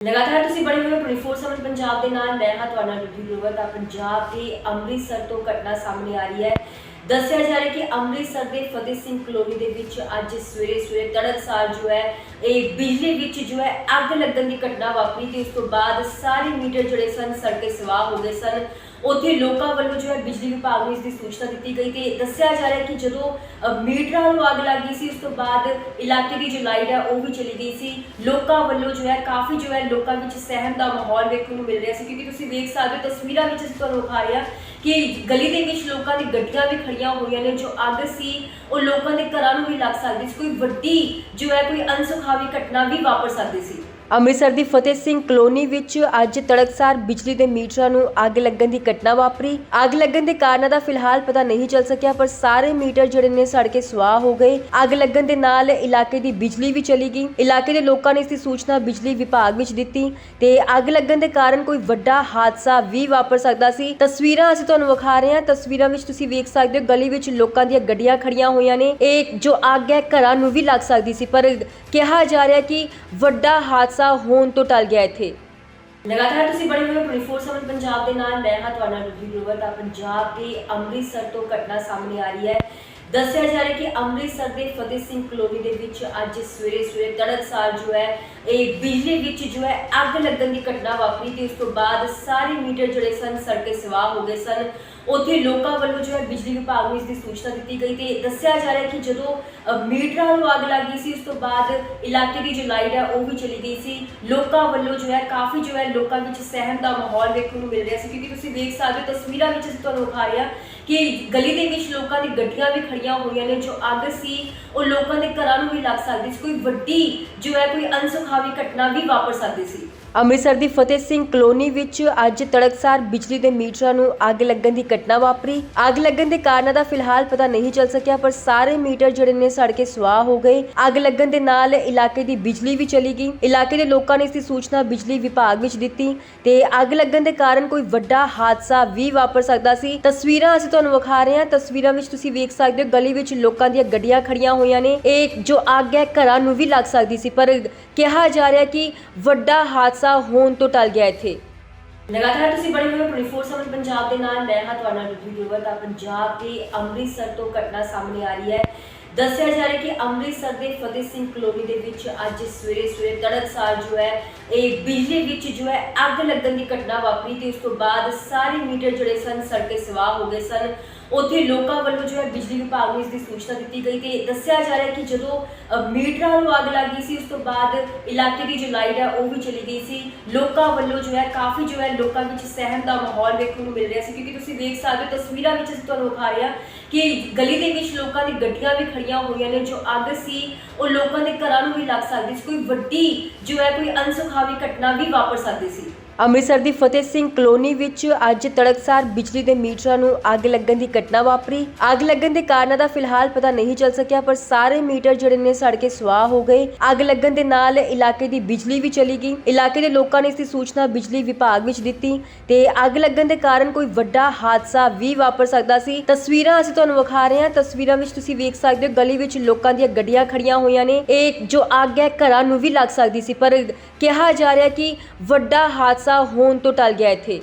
ਲਗਾਤਾਰ ਤੁਸੀਂ ਬਣੇ ਹੋਏ 24/7 ਪੰਜਾਬ ਦੇ ਨਾਲ, ਮੈਂ ਹਾਂ ਤੁਹਾਡਾ ਰਿਵਿਊ ਲੋਵਰ ਤਾਂ ਪੰਜਾਬ ਦੇ ਅੰਮ੍ਰਿਤਸਰ ਤੋਂ ਘਟਨਾ ਸਾਹਮਣੇ ਆ ਰਹੀ ਹੈ। ਦੱਸਿਆ ਜਾ ਰਿਹਾ ਕਿ ਅੰਮ੍ਰਿਤਸਰ ਦੇ ਫਤਿਹ ਸਿੰਘ ਕਲੋਨੀ ਦੇ ਵਿੱਚ ਅੱਜ ਸਵੇਰੇ ਸਵੇਰੇ ਤੜਕਸਾਰ ਜੋ ਹੈ, ਇਹ ਬਿਜਲੀ ਵਿੱਚ ਜੋ ਹੈ ਅੱਗ ਲੱਗਣ ਦੀ ਘਟਨਾ ਵਾਪਰੀ ਤੇ ਉਸ ਤੋਂ ਬਾਅਦ ਸਾਰੇ ਮੀਟਰ ਜਿਹੜੇ ਸਨ ਸੜ ਸਵਾਹ ਹੋ ਗਏ ਸਨ। ਉੱਥੇ ਲੋਕਾਂ ਵੱਲੋਂ ਜੋ ਹੈ ਬਿਜਲੀ ਵਿਭਾਗ ਨੂੰ ਇਸ ਦੀ ਸੂਚਨਾ ਦਿੱਤੀ ਗਈ ਤੇ ਦੱਸਿਆ ਜਾ ਰਿਹਾ ਕਿ ਜਦੋਂ ਮੀਟਰਾਂ ਨੂੰ ਅੱਗ ਲੱਗੀ ਸੀ, ਉਸ ਤੋਂ ਬਾਅਦ ਇਲਾਕੇ ਦੀ ਜੋ ਲਾਈਟ ਹੈ ਉਹ ਵੀ ਚਲੀ ਗਈ ਸੀ। ਲੋਕਾਂ ਵੱਲੋਂ ਜੋ ਹੈ ਕਾਫੀ ਜੋ ਹੈ ਲੋਕਾਂ ਵਿੱਚ ਸਹਿਮ ਦਾ ਮਾਹੌਲ ਵੇਖਣ ਨੂੰ ਮਿਲ ਰਿਹਾ ਸੀ ਕਿਉਂਕਿ ਤੁਸੀਂ ਵੇਖ ਸਕਦੇ ਹੋ, ਤਸਵੀਰਾਂ ਵਿੱਚ ਅਸੀਂ ਤੁਹਾਨੂੰ ਵਿਖਾ ਰਿਹਾ ਕਿ ਗਲੀ ਦੇ ਵਿੱਚ ਲੋਕਾਂ ਦੀ ਗੱਡੀਆਂ ਵੀ ਖੜੀਆਂ ਹੋਈਆਂ ਨੇ, ਜੋ ਅੱਗ ਸੀ, ਉਹ ਲੋਕਾਂ ਦੇ ਘਰਾਂ ਨੂੰ ਵੀ ਲੱਗ ਸਕਦੀ ਸੀ। ਕੋਈ ਵੱਡੀ ਜੋ ਹੈ ਕੋਈ ਅਨਸੁਖਾਵੀ ਘਟਨਾ ਵੀ ਵਾਪਰ ਸਕਦੀ ਸੀ। ਅੰਮ੍ਰਿਤਸਰ ਦੀ ਫਤਿਹ ਸਿੰਘ ਕਲੋਨੀ ਵਿੱਚ ਅੱਜ ਤੜਕਸਾਰ ਬਿਜਲੀ ਦੇ ਮੀਟਰਾਂ ਨੂੰ ਅੱਗ ਲੱਗਣ ਦੀ ਘਟਨਾ ਵਾਪਰੀ। ਅੱਗ ਲੱਗਣ ਦੇ ਕਾਰਨਾਂ ਦਾ ਫਿਲਹਾਲ ਪਤਾ ਨਹੀਂ ਚੱਲ ਸਕਿਆ, ਪਰ ਸਾਰੇ ਮੀਟਰ ਜਿਹੜੇ ਨੇ ਸੜ ਕੇ ਸੁਆਹ ਹੋ ਗਏ। ਅੱਗ ਲੱਗਣ ਦੇ ਨਾਲ ਇਲਾਕੇ ਦੀ ਬਿਜਲੀ ਵੀ ਚਲੀ ਗਈ। ਇਲਾਕੇ ਦੇ ਲੋਕਾਂ ਨੇ ਇਸ ਦੀ ਸੂਚਨਾ ਬਿਜਲੀ ਵਿਭਾਗ ਵਿੱਚ ਦਿੱਤੀ ਤੇ ਅੱਗ ਲੱਗਣ ਦੇ ਕਾਰਨ ਕੋਈ ਵੱਡਾ ਹਾਦਸਾ ਵੀ ਵਾਪਰ ਸਕਦਾ ਸੀ। ਤਸਵੀਰਾਂ ਅਸੀਂ ਤੁਹਾਨੂੰ ਵਿਖਾ ਰਹੇ ਹਾਂ। ਤਸਵੀਰਾਂ ਵਿੱਚ ਤੁਸੀਂ ਵੇਖ ਸਕਦੇ ਹੋ, ਗਲੀ ਵਿੱਚ ਲੋਕਾਂ ਦੀਆਂ ਗੱਡੀਆਂ ਖੜੀਆਂ ਹੋਈਆਂ ਨੇ। ਇਹ ਜੋ ਅੱਗ ਹੈ, ਘਰਾਂ ਨੂੰ ਵੀ ਲੱਗ ਸਕਦੀ ਸੀ, ਪਰ ਕਿਹਾ ਜਾ ਰਿਹਾ ਕਿ ਵੱਡਾ ਹਾਦਸਾ ਹੋਣ ਤੋਂ ਟਲ ਗਿਆ ਇੱਥੇ। ਲਗਾਤਾਰ ਤੁਸੀਂ ਬਣੇ ਹੋਏ 24/7 ਪੰਜਾਬ ਦੇ ਨਾਲ, ਮੈਂ ਹਾਂ ਤੁਹਾਡਾ ਰਿਵਿਊ ਲੋਵਰ ਤਾਂ ਪੰਜਾਬ ਦੇ ਅੰਮ੍ਰਿਤਸਰ ਤੋਂ ਘਟਨਾ ਸਾਹਮਣੇ ਆ ਰਹੀ ਹੈ। ਦੱਸਿਆ ਜਾ ਰਿਹਾ ਕਿ ਅੰਮ੍ਰਿਤਸਰ ਦੇ ਫਤਿਹ ਸਿੰਘ ਕਲੋਨੀ ਦੇ ਵਿੱਚ ਅੱਜ ਸਵੇਰੇ ਸਵੇਰੇ ਤੜਕਸਾਰ ਜੋ ਹੈ, ਇਹ ਬਿਜਲੀ ਵਿੱਚ ਜੋ ਹੈ ਅੱਗ ਲੱਗਣ ਦੀ ਘਟਨਾ ਵਾਪਰੀ ਤੇ ਉਸ ਤੋਂ ਬਾਅਦ ਸਾਰੇ ਮੀਟਰ ਜਿਹੜੇ ਸਨ ਸੜ ਕੇ ਸਵਾਹ ਹੋ ਗਏ ਸਨ। ਉੱਥੇ ਲੋਕਾਂ ਵੱਲੋਂ ਜੋ ਹੈ ਬਿਜਲੀ ਵਿਭਾਗ ਨੂੰ ਇਸ ਦੀ ਸੂਚਨਾ ਦਿੱਤੀ ਗਈ ਤੇ ਦੱਸਿਆ ਜਾ ਰਿਹਾ ਕਿ ਜਦੋਂ ਮੀਟਰਾਂ ਨੂੰ ਅੱਗ ਲੱਗੀ ਸੀ, ਉਸ ਤੋਂ ਬਾਅਦ ਇਲਾਕੇ ਦੀ ਜੋ ਲਾਈਟ ਹੈ ਉਹ ਵੀ ਚਲੀ ਗਈ ਸੀ। ਲੋਕਾਂ ਵੱਲੋਂ ਜੋ ਹੈ, ਕਾਫੀ ਜੋ ਹੈ ਲੋਕਾਂ ਵਿੱਚ ਸਹਿਮ ਦਾ ਮਾਹੌਲ ਦੇਖਣ ਨੂੰ ਮਿਲ ਰਿਹਾ ਸੀ ਕਿਉਂਕਿ ਤੁਸੀਂ ਦੇਖ ਸਕਦੇ ਹੋ ਤਸਵੀਰਾਂ ਵਿੱਚ ਤੁਹਾਨੂੰ ਵਿਖਾ ਰਿਹਾ ਕਿ ਗਲੀ ਦੇ ਵਿੱਚ ਲੋਕਾਂ ਦੀ ਗੱਡੀਆਂ ਵੀ ਖੜੀਆਂ ਹੋਈਆਂ ਨੇ, ਜੋ ਅੱਗ ਸੀ, ਉਹ ਲੋਕਾਂ ਦੇ ਘਰਾਂ ਨੂੰ ਵੀ ਲੱਗ ਸਕਦੀ ਸੀ। ਕੋਈ ਵੱਡੀ ਜੋ ਹੈ, ਕੋਈ ਅਨਸੁਖਾਵੀ ਘਟਨਾ ਵੀ ਵਾਪਰ ਸਕਦੀ ਸੀ। ਅੰਮ੍ਰਿਤਸਰ ਦੀ ਫਤਿਹ ਸਿੰਘ ਕਲੋਨੀ ਵਿੱਚ ਅੱਜ ਤੜਕਸਾਰ ਬਿਜਲੀ ਦੇ ਮੀਟਰਾਂ ਨੂੰ ਅੱਗ ਲੱਗਣ ਦੀ ਘਟਨਾ ਵਾਪਰੀ। ਅੱਗ ਲੱਗਣ ਦੇ ਕਾਰਨਾਂ ਦਾ ਫਿਲਹਾਲ ਪਤਾ ਨਹੀਂ ਚੱਲ ਸਕਿਆ, ਪਰ ਸਾਰੇ ਮੀਟਰ ਜਿਹੜੇ ਨੇ, ਸੜ ਕੇ ਸੁਆਹ ਹੋ ਗਏ। ਅੱਗ ਲੱਗਣ ਦੇ ਨਾਲ ਇਲਾਕੇ ਦੀ ਬਿਜਲੀ ਵੀ ਚਲੀ ਗਈ। ਇਲਾਕੇ ਦੇ ਲੋਕਾਂ ਨੇ ਇਸ ਦੀ ਸੂਚਨਾ ਬਿਜਲੀ ਵਿਭਾਗ ਵਿੱਚ ਦਿੱਤੀ ਤੇ ਅੱਗ ਲੱਗਣ ਦੇ ਕਾਰਨ ਕੋਈ ਵੱਡਾ ਹਾਦਸਾ ਵੀ ਵਾਪਰ ਸਕਦਾ ਸੀ। ਤਸਵੀਰਾਂ ਅਸੀਂ ਤੁਹਾਨੂੰ ਵਿਖਾ ਰਹੇ ਹਾਂ। ਤਸਵੀਰਾਂ ਵਿੱਚ ਤੁਸੀਂ ਵੇਖ ਸਕਦੇ ਹੋ ਗਲੀ ਵਿੱਚ ਲੋਕਾਂ ਦੀਆਂ ਗੱਡੀਆਂ ਖੜੀਆਂ ਹੋਈਆਂ ਨੇ। ਇਹ ਜੋ ਅੱਗ ਹੈ, ਘਰਾਂ ਨੂੰ ਵੀ ਲੱਗ ਸਕਦੀ ਸੀ, ਪਰ ਕਿਹਾ ਜਾ ਰਿਹਾ ਕਿ ਵੱਡਾ ਹਾਦਸਾ ਹੋਣ ਤੋਂ ਟਲ ਗਿਆ ਇੱਥੇ। ਲਗਾਤਾਰ ਤੁਸੀਂ ਬਣੇ ਹੋਏ 24/7 ਪੰਜਾਬ ਦੇ ਨਾਲ। ਮੈਂ ਹਾਂ ਤੁਹਾਡਾ ਰਿਵਿਊ ਲੋਵਰ ਤਾਂ ਪੰਜਾਬ ਦੇ ਅੰਮ੍ਰਿਤਸਰ ਤੋਂ ਘਟਨਾ ਸਾਹਮਣੇ ਆ ਰਹੀ ਹੈ। ਦੱਸਿਆ ਜਾ ਰਿਹਾ ਕਿ ਅੰਮ੍ਰਿਤਸਰ ਦੇ ਫਤਿਹ ਸਿੰਘ ਕਲੋਨੀ ਦੇ ਵਿੱਚ ਅੱਜ ਸਵੇਰੇ ਸਵੇਰੇ ਤੜਕਸਾਰ ਜੋ ਹੈ, ਇਹ ਬਿਜਲੀ ਵਿੱਚ ਜੋ ਹੈ ਅੱਗ ਲੱਗਣ ਦੀ ਘਟਨਾ ਵਾਪਰੀ ਤੇ ਉਸ ਤੋਂ ਬਾਅਦ ਸਾਰੇ ਮੀਟਰ ਜਿਹੜੇ ਸਨ ਸੜ ਸਵਾਹ ਹੋ ਗਏ ਸਨ। ਉੱਥੇ ਲੋਕਾਂ ਵੱਲੋਂ ਜੋ ਹੈ ਬਿਜਲੀ ਵਿਭਾਗ ਨੂੰ ਇਸ ਦੀ ਸੂਚਨਾ ਦਿੱਤੀ ਗਈ ਤੇ ਦੱਸਿਆ ਜਾ ਰਿਹਾ ਕਿ ਜਦੋਂ ਮੀਟਰਾਂ ਨੂੰ ਅੱਗ ਲੱਗੀ ਸੀ, ਉਸ ਤੋਂ ਬਾਅਦ ਇਲਾਕੇ ਦੀ ਜੋ ਲਾਈਟ ਹੈ ਉਹ ਵੀ ਚਲੀ ਗਈ ਸੀ। ਲੋਕਾਂ ਵੱਲੋਂ ਜੋ ਹੈ ਕਾਫੀ ਜੋ ਹੈ ਲੋਕਾਂ ਵਿੱਚ ਸਹਿਮ ਦਾ ਮਾਹੌਲ ਵੇਖਣ ਨੂੰ ਮਿਲ ਰਿਹਾ ਸੀ ਕਿਉਂਕਿ ਤੁਸੀਂ ਦੇਖ ਸਕਦੇ ਹੋ, ਤਸਵੀਰਾਂ ਵਿੱਚ ਅਸੀਂ ਤੁਹਾਨੂੰ ਵਿਖਾ ਰਹੇ ਹਾਂ ਕਿ ਗਲੀ ਦੇ ਵਿੱਚ ਲੋਕਾਂ ਦੀ ਗੱਡੀਆਂ ਵੀ ਖੜੀਆਂ ਹੋਈਆਂ ਨੇ, ਜੋ ਅੱਗ ਸੀ, ਉਹ ਲੋਕਾਂ ਦੇ ਘਰਾਂ ਨੂੰ ਵੀ ਲੱਗ ਸਕਦੀ ਸੀ। ਕੋਈ ਵੱਡੀ ਜੋ ਹੈ ਕੋਈ ਅਨਸੁਖਾਵੀ ਘਟਨਾ ਵੀ ਵਾਪਰ ਸਕਦੀ ਸੀ। ਅੰਮ੍ਰਿਤਸਰ ਦੀ ਫਤਿਹ ਸਿੰਘ ਕਲੋਨੀ ਵਿੱਚ ਅੱਜ ਤੜਕਸਾਰ ਬਿਜਲੀ ਦੇ ਮੀਟਰਾਂ ਨੂੰ ਅੱਗ ਲੱਗਣ ਦੀ ਘਟਨਾ ਵਾਪਰੀ। ਅੱਗ ਲੱਗਣ ਦੇ ਕਾਰਨਾਂ ਦਾ ਫਿਲਹਾਲ ਪਤਾ ਨਹੀਂ ਚੱਲ ਸਕਿਆ, ਪਰ ਸਾਰੇ ਮੀਟਰ ਜਿਹੜੇ ਨੇ ਸੜ ਕੇ ਸਵਾਹ ਹੋ ਗਏ। ਅੱਗ ਲੱਗਣ ਦੇ ਨਾਲ ਇਲਾਕੇ ਦੀ ਬਿਜਲੀ ਵੀ ਚਲੀ ਗਈ। ਇਲਾਕੇ ਦੇ ਲੋਕਾਂ ਨੇ ਇਸ ਦੀ ਸੂਚਨਾ ਬਿਜਲੀ ਵਿਭਾਗ ਵਿੱਚ ਦਿੱਤੀ ਤੇ ਅੱਗ ਲੱਗਣ ਦੇ ਕਾਰਨ ਕੋਈ ਵੱਡਾ ਹਾਦਸਾ ਵੀ ਵਾਪਰ ਸਕਦਾ ਸੀ। ਤਸਵੀਰਾਂ ਅਸੀਂ ਤੁਹਾਨੂੰ ਵਿਖਾ ਰਹੇ ਹਾਂ। ਤਸਵੀਰਾਂ ਵਿੱਚ ਤੁਸੀਂ ਵੇਖ ਸਕਦੇ ਹੋ, ਗਲੀ ਵਿੱਚ ਲੋਕਾਂ ਦੀਆਂ ਗੱਡੀਆਂ ਖੜੀਆਂ ਹੋਈਆਂ ਨੇ। ਇਹ ਜੋ ਅੱਗ ਹੈ, ਘਰਾਂ ਨੂੰ ਵੀ ਲੱਗ ਸਕਦੀ ਸੀ, ਪਰ ਕਿਹਾ ਜਾ ਰਿਹਾ ਕਿ ਵੱਡਾ ਹਾਦਸਾ ਹਾਦਸਾ ਹੋਣ ਤੋਂ ਟਲ ਗਿਆ ਇੱਥੇ।